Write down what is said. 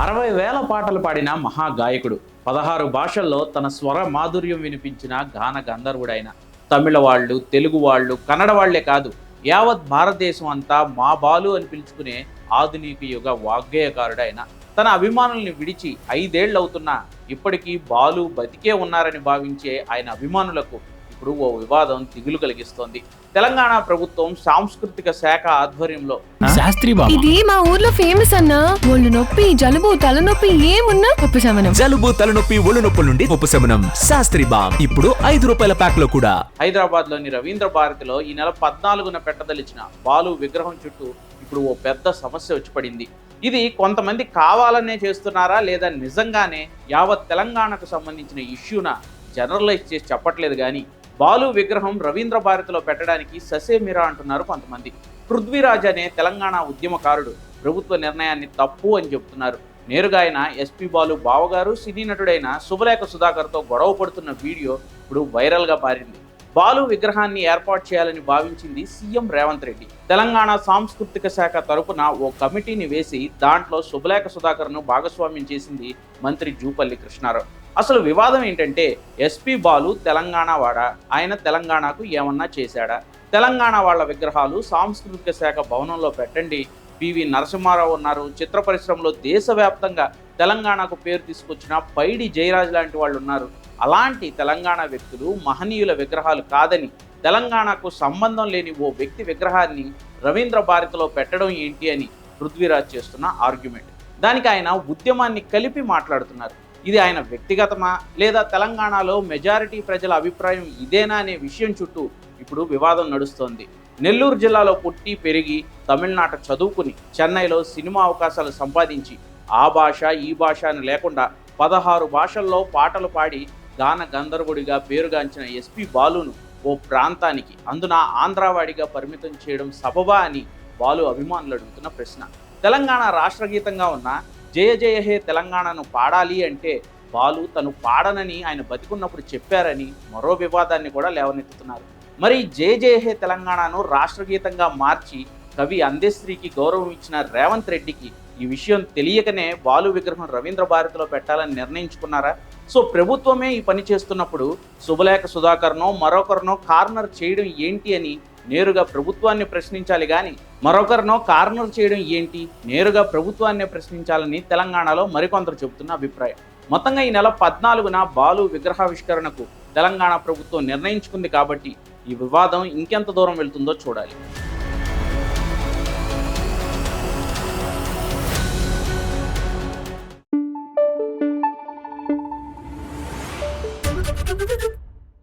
అరవై వేల పాటలు పాడిన మహాగాయకుడు. పదహారు భాషల్లో తన స్వర మాధుర్యం వినిపించిన గాన గంధర్వుడైన. తమిళ వాళ్ళు తెలుగు వాళ్ళు కన్నడ వాళ్ళే కాదు యావత్ భారతదేశం అంతా మా బాలు అని పిలుచుకునే ఆధునిక యుగ వాగ్గేయకారుడైన. తన అభిమానుల్ని విడిచి ఐదేళ్ళవుతున్నా ఇప్పటికీ బాలు బతికే ఉన్నారని భావించే ఆయన అభిమానులకు ఇప్పుడు ఓ వివాదం దిగులు కలిగిస్తోంది. తెలంగాణ ప్రభుత్వం సాంస్కృతిక శాఖ ఆధ్వర్యంలో. శాస్త్రి బాబు. ఇది మా ఊర్లో ఫేమస్ అన్నా. ఒళ్ళు నొప్పి జలుబు తలనొప్పి ఏమున్నా ఉపశమనం జలుబు తలనొప్పి ఒళ్ళు నొప్పుల నుండి ఉపశమనం శాస్త్రి బామ్ ఇప్పుడు ఐదు రూపాయల ప్యాక్లో కూడా. హైదరాబాద్లోని రవీంద్ర భారతిలో ఈ నెల పద్నాలుగున పెట్టదలిచిన బాలు విగ్రహం చుట్టూ ఇప్పుడు ఓ పెద్ద సమస్య వచ్చి పడింది. ఇది కొంతమంది కావాలనే చేస్తున్నారా లేదా నిజంగానే యావత్ తెలంగాణకు సంబంధించిన ఇష్యూన? జనరలైజ్ చేసి చెప్పట్లేదు కానీ బాలు విగ్రహం రవీంద్ర భారతిలో పెట్టడానికి ససేమిరా అంటున్నారు కొంతమంది. పృథ్వీరాజ్ అనే తెలంగాణ ఉద్యమకారుడు ప్రభుత్వ నిర్ణయాన్ని తప్పు అని చెబుతున్నారు. నేరుగా ఆయన ఎస్పీ బాలు బావగారు సినీ నటుడైన శుభలేఖ సుధాకర్తో గొడవ పడుతున్న వీడియో ఇప్పుడు వైరల్గా పారింది బాలు విగ్రహాన్ని ఏర్పాటు చేయాలని భావించింది సీఎం రేవంత్ రెడ్డి. తెలంగాణ సాంస్కృతిక శాఖ తరపున ఓ కమిటీని వేసి దాంట్లో శుభలేఖ సుధాకర్ను భాగస్వామ్యం చేసింది మంత్రి జూపల్లి కృష్ణారావు. అసలు వివాదం ఏంటంటే ఎస్పీ బాలు తెలంగాణ వాడా? ఆయన తెలంగాణకు ఏమన్నా చేశాడా? తెలంగాణ వాళ్ళ విగ్రహాలు సాంస్కృతిక శాఖ భవనంలో పెట్టండి. పివి నరసింహారావు ఉన్నారు. చిత్ర పరిశ్రమలో దేశవ్యాప్తంగా తెలంగాణకు పేరు తీసుకొచ్చిన పైడి జయరాజ్ లాంటి వాళ్ళు ఉన్నారు. అలాంటి తెలంగాణ వ్యక్తులు మహనీయుల విగ్రహాలు కాదని తెలంగాణకు సంబంధం లేని ఓ వ్యక్తి విగ్రహాన్ని రవీంద్ర భారతిలో పెట్టడం ఏంటి అని పృథ్వీరాజ్ చేస్తున్న ఆర్గ్యుమెంట్. దానికి ఆయన ఉద్యమాన్ని కలిపి మాట్లాడుతున్నారు. ఇది ఆయన వ్యక్తిగతమా? లేదా తెలంగాణలో మెజారిటీ ప్రజల అభిప్రాయం ఇదేనా అనే విషయం చుట్టూ ఇప్పుడు వివాదం నడుస్తోంది. నెల్లూరు జిల్లాలో పుట్టి పెరిగి తమిళనాట చదువుకుని చెన్నైలో సినిమా అవకాశాలు సంపాదించి ఆ భాష ఈ భాష అని లేకుండా పదహారు భాషల్లో పాటలు పాడి గాన గంధర్వుడిగా పేరుగాంచిన ఎస్పి బాలును ఓ ప్రాంతానికి అందున ఆంధ్రావాడిగా పరిమితం చేయడం సబబా అని బాలు అభిమానులు అడుగుతున్న ప్రశ్న. తెలంగాణ రాష్ట్ర గీతంగా ఉన్న జయ జయ హే తెలంగాణను పాడాలి అంటే బాలు తను పాడనని ఆయన బతికున్నప్పుడు చెప్పారని మరో వివాదాన్ని కూడా లేవనెత్తుతున్నారు. మరి జయ జయ హే తెలంగాణను రాష్ట్ర గీతంగా మార్చి కవి అందెశ్రీకి గౌరవం ఇచ్చిన రేవంత్ రెడ్డికి ఈ విషయం తెలియకనే బాలు విగ్రహం రవీంద్ర భారతిలో పెట్టాలని నిర్ణయించుకున్నారా? సో ప్రభుత్వమే ఈ పని చేస్తున్నప్పుడు శుభలేఖ సుధాకర్నో మరొకరినో కార్నర్ చేయడం ఏంటి అని నేరుగా ప్రభుత్వాన్ని ప్రశ్నించాలి కానీ మరొకరినో కార్నర్ చేయడం ఏంటి నేరుగా ప్రభుత్వాన్ని ప్రశ్నించాలని తెలంగాణలో మరికొందరు చెబుతున్న అభిప్రాయం. మొత్తంగా ఈ నెల పద్నాలుగున బాలు విగ్రహావిష్కరణకు తెలంగాణ ప్రభుత్వం నిర్ణయించుకుంది కాబట్టి ఈ వివాదం ఇంకెంత దూరం వెళ్తుందో చూడాలి.